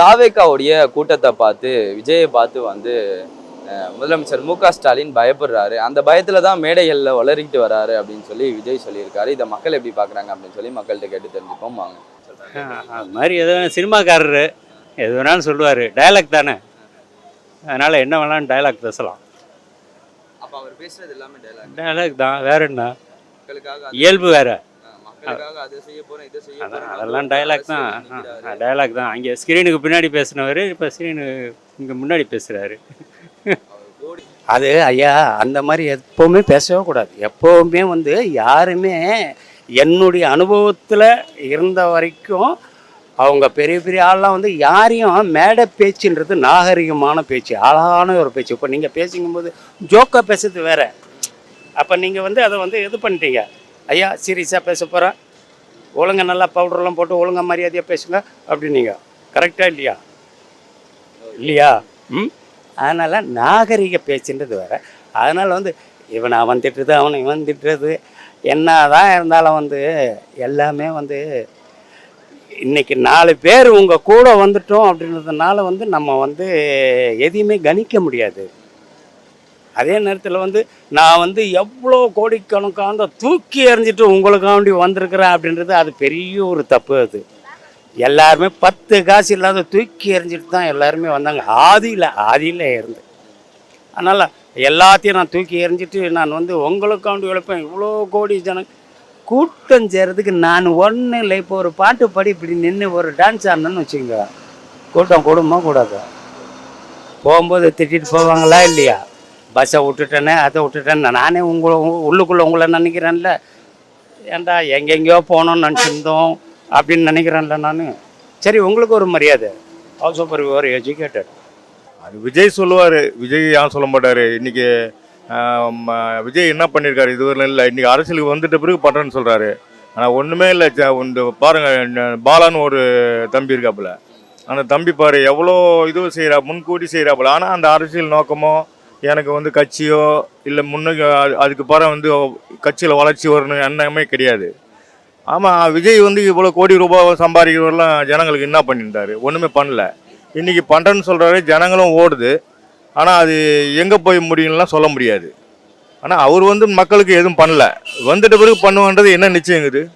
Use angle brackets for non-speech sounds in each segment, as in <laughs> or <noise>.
தாவேக்காவுடைய கூட்டத்தை பார்த்து விஜயை பார்த்து வந்து முதலமைச்சர் மு க ஸ்டாலின் பயப்படுறாரு. அந்த பயத்துல தான் மேடைகளில் வளரிக்கிட்டு வராரு அப்படின்னு சொல்லி விஜய் சொல்லியிருக்காரு. இதை மக்கள் எப்படி பார்க்குறாங்க அப்படின்னு சொல்லி மக்கள்கிட்ட கேட்டு தெரிஞ்சுப்போம். வாங்க. அது மாதிரி எது வேணா சினிமாக்காரரு எது வேணாலும் சொல்லுவார். டயலாக் தானே. அதனால் என்ன வேணாலும் டயலாக் பேசலாம். அப்போ அவர் பேசுறது எல்லாமே டைலாக் டயலாக் தான். வேற என்ன? இயல்பு வேற. அதெல்லாம் டயலாக் தான். டயலாக் தான். அங்கே ஸ்க்ரீனுக்கு பின்னாடி பேசினவர் இப்போ ஸ்க்ரீனு இங்கே முன்னாடி பேசுகிறாரு அது ஐயா அந்த மாதிரி எப்போவுமே பேசவே கூடாது. எப்போவுமே வந்து யாருமே என்னுடைய அனுபவத்தில் இருந்த வரைக்கும் அவங்க பெரிய பெரிய ஆள்லாம் வந்து யாரையும் மேடை பேச்சுன்றது நாகரிகமான பேச்சு அழகான ஒரு பேச்சு. இப்போ நீங்கள் பேசிக்கும்போது ஜோக்காக பேசுறது வேற. அப்போ நீங்கள் வந்து அதை வந்து இது பண்ணிட்டீங்க. ஐயா சீரியஸாக பேச போகிறேன் ஒழுங்கா நல்லா பவுடர்லாம் போட்டு ஒழுங்கா மரியாதையாக பேசுங்க அப்படின்னீங்க. கரெக்டாக இல்லையா? இல்லையா? ம்? அதனால் நாகரிக பேச்சுன்றது வேறு. அதனால் வந்து இவன் அவன் திட்டுறது அவனை இவன் திட்டுறது. என்ன தான் இருந்தாலும் வந்து எல்லாமே வந்து இன்னைக்கு நாலு பேர் உங்கள் கூட வந்துட்டோம் அப்படின்றதுனால வந்து நம்ம வந்து எதையுமே கணிக்க முடியாது. அதே நேரத்தில் வந்து நான் வந்து எவ்வளோ கோடிக்கணக்காக தூக்கி எறிஞ்சிட்டு உங்களுக்காண்டி வந்திருக்கிறேன் அப்படின்றது அது பெரிய ஒரு தப்பு அது. எல்லாருமே பத்து காசு இல்லாத தூக்கி எறிஞ்சிட்டு தான் எல்லாருமே வந்தாங்க. ஆதியில் ஆதியில் இருந்து. அதனால் எல்லாத்தையும் நான் தூக்கி எறிஞ்சிட்டு நான் வந்து உங்களுக்காண்டி உழைப்பேன். இவ்வளோ கோடி ஜனம் கூட்டம் சேர்றதுக்கு நான் ஒன்றும் இல்லை. இப்போ ஒரு பாட்டு பாடி இப்படி நின்று ஒரு டான்ஸ் ஆடணும்னு வச்சுக்கோங்க. கூட்டம் கூடுமா கூடாது? போகும்போது திட்டிட்டு போவாங்களா இல்லையா? பஸ்ஸை விட்டுட்டேனே அதை விட்டுட்டேன் நானே உங்களை உள்ளுக்குள்ளே உங்களை நினைக்கிறேன்ல. ஏன்டா எங்கெங்கேயோ போகணும்னு நினச்சிருந்தோம் அப்படின்னு நினைக்கிறேன்ல நான். சரி உங்களுக்கு ஒரு மரியாதை. ஆல்சோ ஃபார் யுவர் எஜுகேட்டட் அது விஜய் சொல்லுவார். விஜய் யாரும் சொல்ல மாட்டார். இன்றைக்கி விஜய் என்ன பண்ணியிருக்காரு இதுவரை இல்லை. இன்றைக்கி அரசியலுக்கு வந்துட்ட பிறகு பண்ணுறேன்னு சொல்கிறாரு ஆனால் ஒன்றுமே இல்லை. இந்த பாருங்கள் பாலான்னு ஒரு தம்பி இருக்காப்புல. அந்த தம்பி பாரு எவ்வளோ இது செய்கிறா முன்கூட்டி செய்கிறாப்புல ஆனால் அந்த அரசியல் நோக்கமோ எனக்கு வந்து கட்சியோ இல்லை முன்னுக்கு அது- அதுக்கு பிறகு வந்து கட்சியில் வளர்ச்சி வரணும் எண்ணமே கிடையாது. ஆமாம் விஜய் வந்து இவ்வளோ கோடி ரூபாய் சம்பாதிக்கிறவரெலாம் ஜனங்களுக்கு என்ன பண்ணியிருந்தாரு? ஒன்றுமே பண்ணல. இன்னைக்கு பண்ணுறேன்னு சொல்கிறாரு ஜனங்களும் ஓடுது. ஆனால் அது எங்கே போய் முடியும்லாம் சொல்ல முடியாது. ஆனால் அவர் வந்து மக்களுக்கு எதுவும் பண்ணல. வந்துட்ட பிறகு பண்ணுவோன்றது என்ன நிச்சயங்குது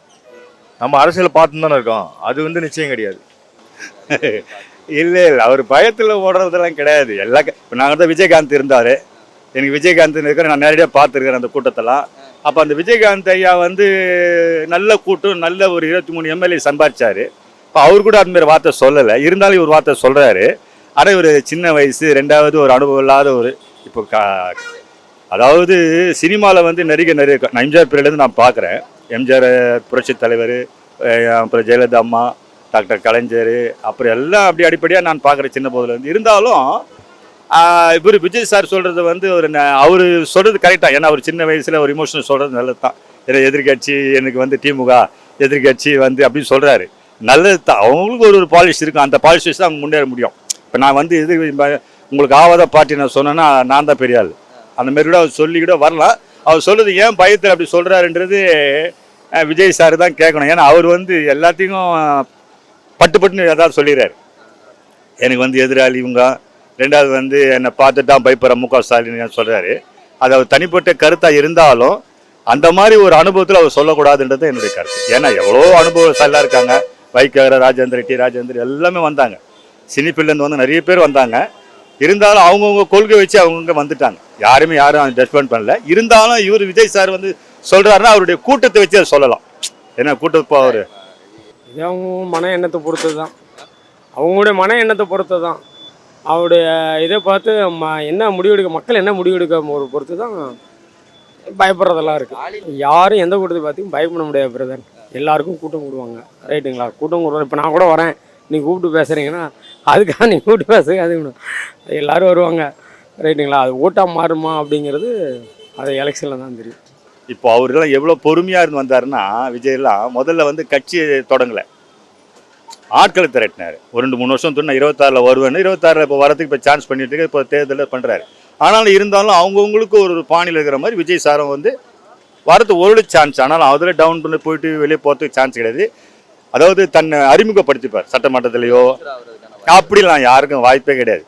நம்ம அரசியலை பார்த்து தானே இருக்கோம். அது வந்து நிச்சயம் கிடையாது. <laughs> இல்லை இல்லை அவர் பயத்தில் ஓடுறதெல்லாம் கிடையாது. எல்லா இப்போ நாங்கள் தான் விஜயகாந்த் இருந்தார். எனக்கு விஜயகாந்த் இருக்கிற நான் நேரடியாக பார்த்துருக்கிறேன் அந்த கூட்டத்தெல்லாம். அப்போ அந்த விஜயகாந்த் ஐயா வந்து நல்ல கூட்டம் நல்ல ஒரு இருபத்தி மூணு எம்எல்ஏ சம்பாதிச்சார் இப்போ அவர் கூட அந்த வார்த்தை சொல்லலை. இருந்தாலும் இவர் வார்த்தை சொல்கிறாரு ஆனால் இவர் சின்ன வயசு ரெண்டாவது ஒரு அனுபவம் இல்லாத ஒரு இப்போ கா அதாவது சினிமாவில் வந்து நிறைய நிறைய எம்ஜிஆர் பீரியட்லேருந்து நான் பார்க்குறேன் எம்ஜிஆர் புரட்சி தலைவர் அப்புறம் ஜெயலலிதா அம்மா டாக்டர் கலைஞர் அப்புறம் எல்லாம் அப்படி அடிப்படையாக நான் பார்க்குறேன் சின்ன போதுலேருந்து இருந்தாலும் இவர் விஜய் சார் சொல்கிறது வந்து ஒரு அவர் சொல்கிறது கரெக்டாக ஏன்னா அவர் சின்ன வயசில் ஒரு இமோஷனல் சொல்கிறது நல்லது தான். ஏன்னா எதிர்கட்சி எனக்கு வந்து திமுக எதிர்கட்சி வந்து அப்படின்னு சொல்கிறாரு நல்லது தான். அவங்களுக்கு ஒரு ஒரு பாலிசி இருக்கும். அந்த பாலிசி தான் அவங்க முன்னேற முடியும். இப்போ நான் வந்து எதிர் உங்களுக்கு ஆவாத பார்ட்டி நான் சொன்னேன்னா நான் தான் பெரிய ஆள். அந்த மாரி கூட அவர் சொல்லி கூட வரலாம். அவர் சொல்கிறது ஏன் பயத்தில் அப்படி சொல்கிறாருன்றது விஜய் சார் தான் கேட்கணும். ஏன்னா அவர் வந்து எல்லாத்தையும் பட்டு பட்டுன்னு ஏதாவது சொல்லிடுறாரு. எனக்கு வந்து எதிராளி இவங்க. ரெண்டாவது வந்து என்னை பார்த்துட்டு தான் பயப்படுற மு க ஸ்டாலின் சொல்கிறாரு அது அவர் தனிப்பட்ட கருத்தாக இருந்தாலும் அந்த மாதிரி ஒரு அனுபவத்தில் அவர் சொல்லக்கூடாதுன்றது என்னுடைய கருத்து. ஏன்னா எவ்வளோ அனுபவசாலியாக இருக்காங்க. வைகர ராஜேந்திர டி ராஜேந்திர எல்லாமே வந்தாங்க. சினிஃபீல்ட்லேருந்து வந்து நிறைய பேர் வந்தாங்க. இருந்தாலும் அவங்கவுங்க கொள்கை வச்சு அவங்கவுங்க வந்துட்டாங்க. யாருமே யாரும் டெஸ்பெண்ட் பண்ணல. இருந்தாலும் இவர் விஜய் சார் வந்து சொல்கிறாருன்னா அவருடைய கூட்டத்தை வச்சு அதை சொல்லலாம். ஏன்னா கூட்டத்தை அவர் இது அவங்க மன எண்ணத்தை பொறுத்தது தான் அவங்களுடைய மன எண்ணத்தை பொறுத்து தான் அவருடைய இதை பார்த்து ம என்ன முடிவெடுக்க மக்கள் என்ன முடிவெடுக்க ஒரு பொறுத்து தான் பயப்படுறதெல்லாம் இருக்குது யாரும் எந்த கூட்டத்தை பார்த்துக்கும் பயப்பட முடியாது பிரதர் எல்லாருக்கும் கூட்டம் கூடுவாங்க. ரைட்டுங்களா கூட்டம் கூடுவாங்க. இப்போ நான் கூட வரேன். நீங்கள் கூப்பிட்டு பேசுகிறீங்கன்னா அதுக்காக நீங்கள் கூப்பிட்டு பேசுங்க அது எல்லோரும் வருவாங்க. ரைட்டுங்களா அது ஓட்டாக மாறுமா அப்படிங்கிறது அது எலெக்ஷனில் தான் தெரியும். இப்போ அவரெல்லாம் எவ்வளோ பொறுமையாக இருந்து வந்தாருன்னா விஜயெல்லாம் முதல்ல வந்து கட்சி தொடங்கலை. ஆட்களை திரட்டினார். ஒரு ரெண்டு மூணு வருஷம் துணை இருபத்தாறில் வருவேன்னு இருபத்தாறில் இப்போ வரதுக்கு இப்போ சான்ஸ் பண்ணிட்டு இப்போ தேர்தலில் பண்ணுறாரு ஆனாலும் இருந்தாலும் அவங்கவுங்களுக்கு ஒரு பாணியில் இருக்கிற மாதிரி விஜய் சாரம் வந்து வரது ஒரு சான்ஸ் ஆனாலும் அதில் டவுன் பண்ணி போயிட்டு வெளியே போகிறதுக்கு சான்ஸ் கிடையாது. அதாவது தன்னை அறிமுகப்படுத்திப்பார் சட்டமன்றத்திலேயோ அப்படிலாம் யாருக்கும் வாய்ப்பே கிடையாது.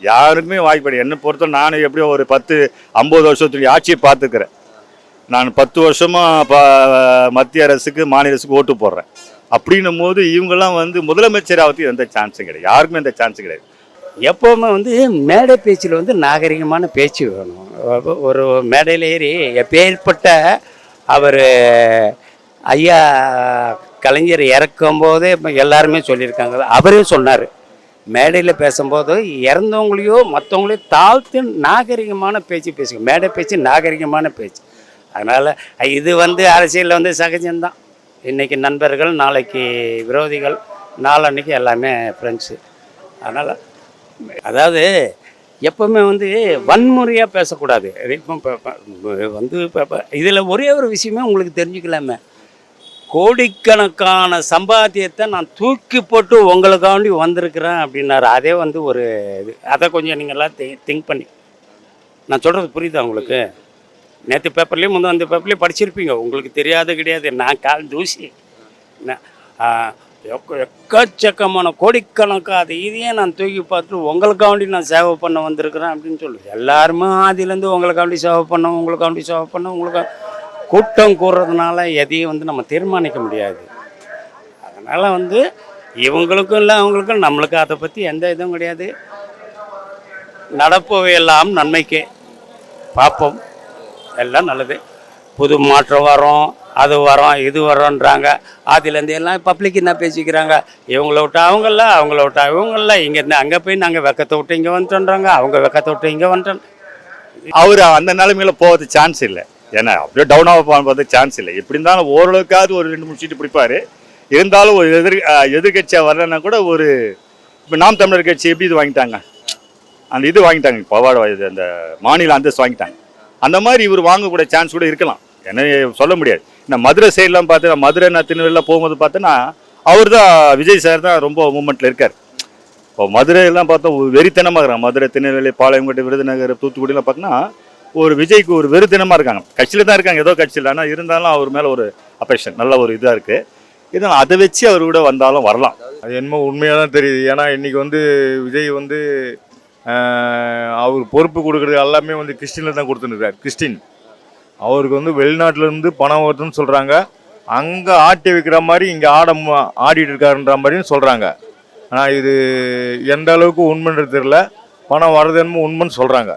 யாருக்குமே வாய்ப்பு கிடையாது. என்னை பொறுத்தவரை நானும் எப்படியோ ஒரு பத்து ஐம்பது வருஷத்துடைய ஆட்சியை பார்த்துக்கிறேன். நான் பத்து வருஷமாக ப மத்திய அரசுக்கு மாநில அரசுக்கு ஓட்டு போடுறேன். அப்படின்னும் போது இவங்கெல்லாம் வந்து முதலமைச்சராகிறதுக்கு எந்த சான்ஸும் கிடையாது. யாருக்குமே எந்த சான்ஸும் கிடையாது. எப்போவுமே வந்து மேடை பேச்சில் வந்து நாகரிகமான பேச்சு வேணும். ஒரு மேடையில் ஏறி எப்பேற்பட்ட அவர் ஐயா கலைஞர் இறக்கும் போதே எல்லாருமே சொல்லியிருக்காங்க. அவரே சொன்னார். மேடையில் பேசும்போது இறந்தவங்களையோ மற்றவங்களையோ தாழ்த்து நாகரிகமான பேச்சு பேசுங்க. மேடை பேச்சு நாகரிகமான பேச்சு. அதனால் இது வந்து அரசியலில் வந்து சகஜம்தான். இன்றைக்கி நண்பர்கள் நாளைக்கு விரோதிகள் நாளன்னைக்கு எல்லாமே ஃப்ரெண்ட்ஸு அதனால் அதாவது எப்பவுமே வந்து வன்முறையாக பேசக்கூடாது. இப்போ வந்து இப்போ இதில் ஒரே ஒரு விஷயமே உங்களுக்கு தெரிஞ்சுக்கலாமே. கோடிக்கணக்கான சம்பாத்தியத்தை நான் தூக்கி போட்டு உங்களுக்காண்டி வந்திருக்கிறேன் அப்படின்னாரு. அதே வந்து ஒரு இது. அதை கொஞ்சம் நீங்கள்லாம் திங்க் பண்ணி. நான் சொல்கிறது புரியுதா உங்களுக்கு? நேற்று பேப்பர்லேயும் முந்தா அந்த பேப்பர்லேயும் படிச்சிருப்பீங்க. உங்களுக்கு தெரியாது கிடையாது. நான் கால் தூசி. எக்க- எக்கச்சக்கமான கோடிக்கணக்காக அது இதையே நான் தூக்கி பார்த்துட்டு உங்களுக்காண்டி நான் சேவை பண்ண வந்திருக்கிறேன் அப்படின்னு சொல்லு. எல்லாருமே ஆதிலேருந்து உங்களுக்காண்டி சேவை பண்ண உங்களுக்காண்டி சேவை பண்ண உங்களுக்கு கூட்டம் கூடுறதுனால எதையும் வந்து நம்ம தீர்மானிக்க முடியாது. அதனால் வந்து இவங்களுக்கும் இல்லை அவங்களுக்கும் நம்மளுக்கு அதை பற்றி எந்த இதுவும் கிடையாது. நடப்பவை எல்லாம் நன்மைக்கே. பார்ப்போம். எல்லாம் நல்லது. புது மாற்றம் வரும் அது வரும் இது வரோன்றாங்க அதுலேருந்து எல்லாம் பப்ளிக் என்ன பேசிக்கிறாங்க? இவங்கள விட்டா அவங்கள அவங்கள விட்டா இவங்கள இங்கேருந்து அங்கே போய் நாங்கள் வெக்கத்தை விட்டு இங்கே வந்துட்டோன்றாங்க. அவங்க வெக்கத்தை விட்டு இங்கே வந்துட்டோம் அவர் அந்த நிலைமையில போகிறது சான்ஸ் இல்லை. ஏன்னா அப்படியே டவுன் ஆக போகிறது சான்ஸ் இல்லை. எப்படி இருந்தாலும் ஓரளவுக்காவது ஒரு ரெண்டு மூணு சீட்டு பிடிப்பார். இருந்தாலும் ஒரு எதிர் எதிர்கட்சியாக வரலன்னா கூட ஒரு இப்போ நாம் தமிழர் கட்சி எப்படி இது வாங்கிட்டாங்க? அந்த இது வாங்கிட்டாங்க. பவாட இது அந்த மாநில அந்தஸ்து வாங்கிட்டாங்க. அந்த மாதிரி இவர் வாங்கக்கூடிய சான்ஸ் கூட இருக்கலாம். என்ன சொல்ல முடியாது. நான் மதுரை சைட்லாம் பார்த்தேன் மதுரை நான் திருநெல்வேலியில் போகும்போது பார்த்தோன்னா அவர் தான் விஜய் சார் தான் ரொம்ப மூமெண்ட்டில் இருக்கார். இப்போ மதுரையெல்லாம் பார்த்தா வெறித்தனமாக இருக்கிறாங்க மதுரை திருநெல்வேலி பாளையங்கோட்டை விருதுநகர் தூத்துக்குடிலாம் பார்த்தோன்னா ஒரு விஜய்க்கு ஒரு வெறித்தனமாக இருக்காங்க. கட்சியில் தான் இருக்காங்க ஏதோ கட்சியில். ஆனால் இருந்தாலும் அவர் மேலே ஒரு அபேஷன் நல்ல ஒரு இதாக இருக்குது இதனால் அதை வச்சு அவர் கூட வந்தாலும் வரலாம். அது என்னமோ உண்மையாக தான் தெரியுது. ஏன்னா இன்றைக்கி வந்து விஜய் வந்து அவர் பொறுப்பு கொடுக்குறது எல்லாமே வந்து கிறிஸ்டினில் தான் கொடுத்துருக்கார் கிறிஸ்டின். அவருக்கு வந்து வெளிநாட்டிலேருந்து பணம் வருதுன்னு சொல்கிறாங்க அங்கே ஆட்டி வைக்கிற மாதிரி இங்கே ஆட மு- ஆடிட்டு இருக்காருன்ற மாதிரியும் சொல்கிறாங்க ஆனால் இது எந்த அளவுக்கு உண்மைன்றது தெரில பணம் வர்றது என்னமோ உண்மைன்னு சொல்கிறாங்க